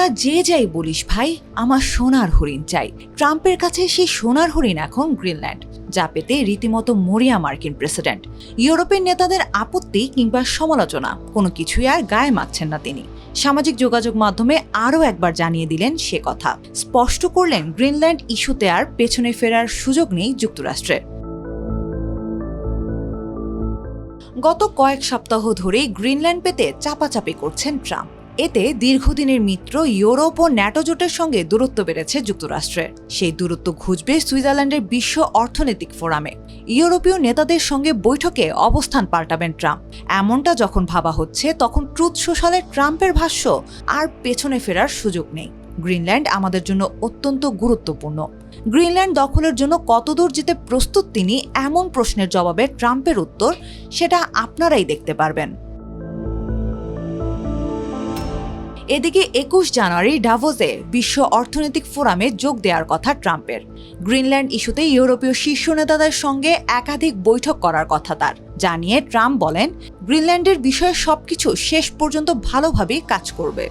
তোরা যে যাই বলিস ভাই, আমার সোনার হরিণ চাই। ট্রাম্পের কাছে সেই সোনার হরিণ এখন গ্রিনল্যান্ড, যা পেতে রীতিমতো মরিয়া মার্কিন প্রেসিডেন্ট। ইউরোপের নেতাদের আপত্তি কিংবা সমালোচনা, কোনো কিছুই আর গায়ে মাখছেন না তিনি। সামাজিক যোগাযোগ মাধ্যমে আরও একবার জানিয়ে দিলেন সে কথা। স্পষ্ট করলেন, গ্রিনল্যান্ড ইস্যুতে আর পেছনে ফেরার সুযোগ নেই যুক্তরাষ্ট্রের গত কয়েক সপ্তাহ ধরেই গ্রিনল্যান্ড পেতে চাপাচাপি করছেন ট্রাম্প। এতে দীর্ঘদিনের মিত্র ইউরোপ ও ন্যাটো জোটের সঙ্গে দূরত্ব বেড়েছে যুক্তরাষ্ট্রের। সেই দূরত্ব ঘুচবে সুইজারল্যান্ডের বিশ্ব অর্থনৈতিক ফোরামে। ইউরোপীয় নেতাদের সঙ্গে বৈঠকে অবস্থান পাল্টাবেন ট্রাম্প। এমনটা যখন ভাবা হচ্ছে, তখন ট্রুথ সোশ্যালে ট্রাম্পের ভাষ্য আর পেছনে ফেরার সুযোগ নেই। গ্রিনল্যান্ড আমাদের জন্য অত্যন্ত গুরুত্বপূর্ণ। গ্রিনল্যান্ড দখলের জন্য কতদূর যেতে প্রস্তুত তিনি এমন প্রশ্নের জবাবে ট্রাম্পের উত্তর, সেটা আপনারাই দেখতে পারবেন। এদিকে একুশ জানুয়ারি ডাভোজে বিশ্ব অর্থনৈতিক ফোরামে যোগ দেওয়ার কথা ট্রাম্পের। গ্রিনল্যান্ড ইস্যুতে ইউরোপীয় শীর্ষ নেতাদের সঙ্গে একাধিক বৈঠক করার কথা তার জানিয়ে ট্রাম্প বলেন, গ্রিনল্যান্ডের বিষয়ে সবকিছু শেষ পর্যন্ত ভালোভাবেই কাজ করবে।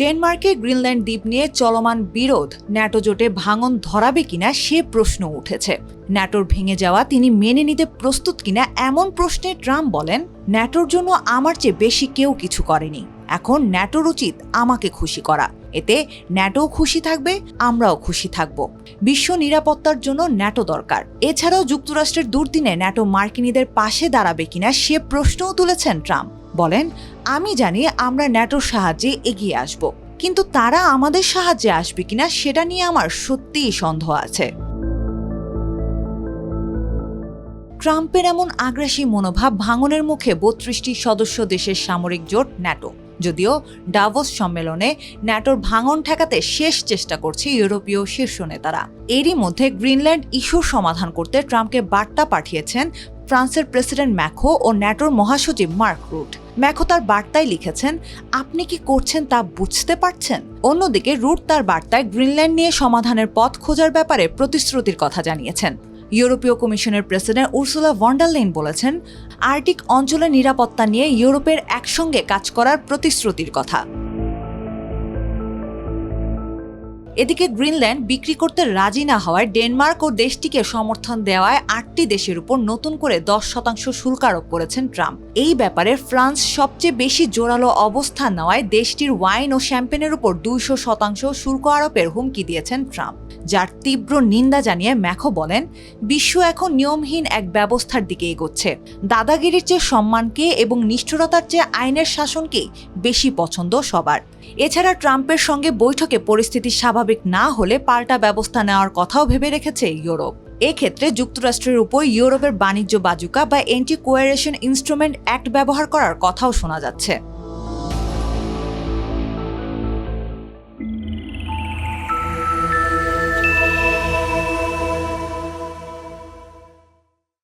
ডেনমার্কে গ্রিনল্যান্ড দ্বীপ নিয়ে চলমান বিরোধ ন্যাটো জোটে ভাঙন ধরাবে কিনা সে প্রশ্ন উঠেছে। ন্যাটোর ভেঙে যাওয়া তিনি মেনে নিতে প্রস্তুত কিনা এমন প্রশ্নে ট্রাম্প বলেন, ন্যাটোর জন্য আমার চেয়ে বেশি কেউ কিছু করেনি। এখন ন্যাটোর উচিত আমাকে খুশি করা। এতে ন্যাটো খুশি থাকবে, আমরাও খুশি থাকব। বিশ্ব নিরাপত্তার জন্য ন্যাটো দরকার। এছাড়াও যুক্তরাষ্ট্রের দুর্দিনে ন্যাটো মার্কিনীদের পাশে দাঁড়াবে কিনা সে প্রশ্নও তুলেছেন ট্রাম্প। বলেন, আমি জানি আমরা ন্যাটোর সাহায্যে এগিয়ে আসব, কিন্তু তারা আমাদের সাহায্যে আসবে কিনা সেটা নিয়ে আমার সত্যিই সন্দেহ আছে। ট্রাম্পের এমন আগ্রাসী মনোভাব ভাঙনের মুখে বত্রিশটি সদস্য দেশের সামরিক জোট ন্যাটো। যদিও ডাভোস সম্মেলনে ন্যাটোর ভাঙন ঠেকাতে শেষ চেষ্টা করছে ইউরোপীয় শীর্ষ নেতারা। এরই মধ্যে গ্রিনল্যান্ড ইস্যুর সমাধান করতে ট্রাম্পকে বার্তা পাঠিয়েছেন ফ্রান্সের প্রেসিডেন্ট ম্যাখো ও ন্যাটোর মহাসচিব মার্ক রুট। ম্যাখো তার বার্তায় লিখেছেন, আপনি কি করছেন তা বুঝতে পারছেন? অন্যদিকে রুট তার বার্তায় গ্রিনল্যান্ড নিয়ে সমাধানের পথ খোঁজার ব্যাপারে প্রতিশ্রুতির কথা জানিয়েছেন। ইউরোপীয় কমিশনের প্রেসিডেন্ট উর্সুলা ভন্ডারলেন বলেছেন, আর্টিক অঞ্চলের নিরাপত্তা নিয়ে ইউরোপের একসঙ্গে কাজ করার প্রতিশ্রুতির কথা। এদিকে গ্রিনল্যান্ড বিক্রি করতে রাজি না হওয়ায় ডেনমার্ক ও দেশটিকে সমর্থন দেওয়ায় আটটি দেশের উপর নতুন করে দশ শতাংশ শুল্ক আরোপ করেছেন ট্রাম্প। এই ব্যাপারে ফ্রান্স সবচেয়ে বেশি জোরালো অবস্থান নেওয়ায় দেশটির ওয়াইন ও শ্যাম্পেনের উপর দুইশো শতাংশ শুল্ক আরোপের হুমকি দিয়েছেন ট্রাম্প। যার তীব্র নিন্দা জানিয়ে ম্যাখো বলেন, বিশ্ব এখন নিয়মহীন এক ব্যবস্থার দিকে এগোচ্ছে। দাদাগিরির চেয়ে সম্মানকে এবং নিষ্ঠুরতার চেয়ে আইনের শাসনকেই বেশি পছন্দ সবার। এছাড়া ট্রাম্পের সঙ্গে বৈঠকে পরিস্থিতি স্বাভাবিক না হলে পাল্টা ব্যবস্থা নেওয়ার কথাও ভেবে রেখেছে ইউরোপ। এক্ষেত্রে যুক্তরাষ্ট্রের উপর ইউরোপের বাণিজ্য বাজুকা বা এন্টি কোয়ারেশন ইনস্ট্রুমেন্ট অ্যাক্ট ব্যবহার করার কথাও শোনা যাচ্ছে।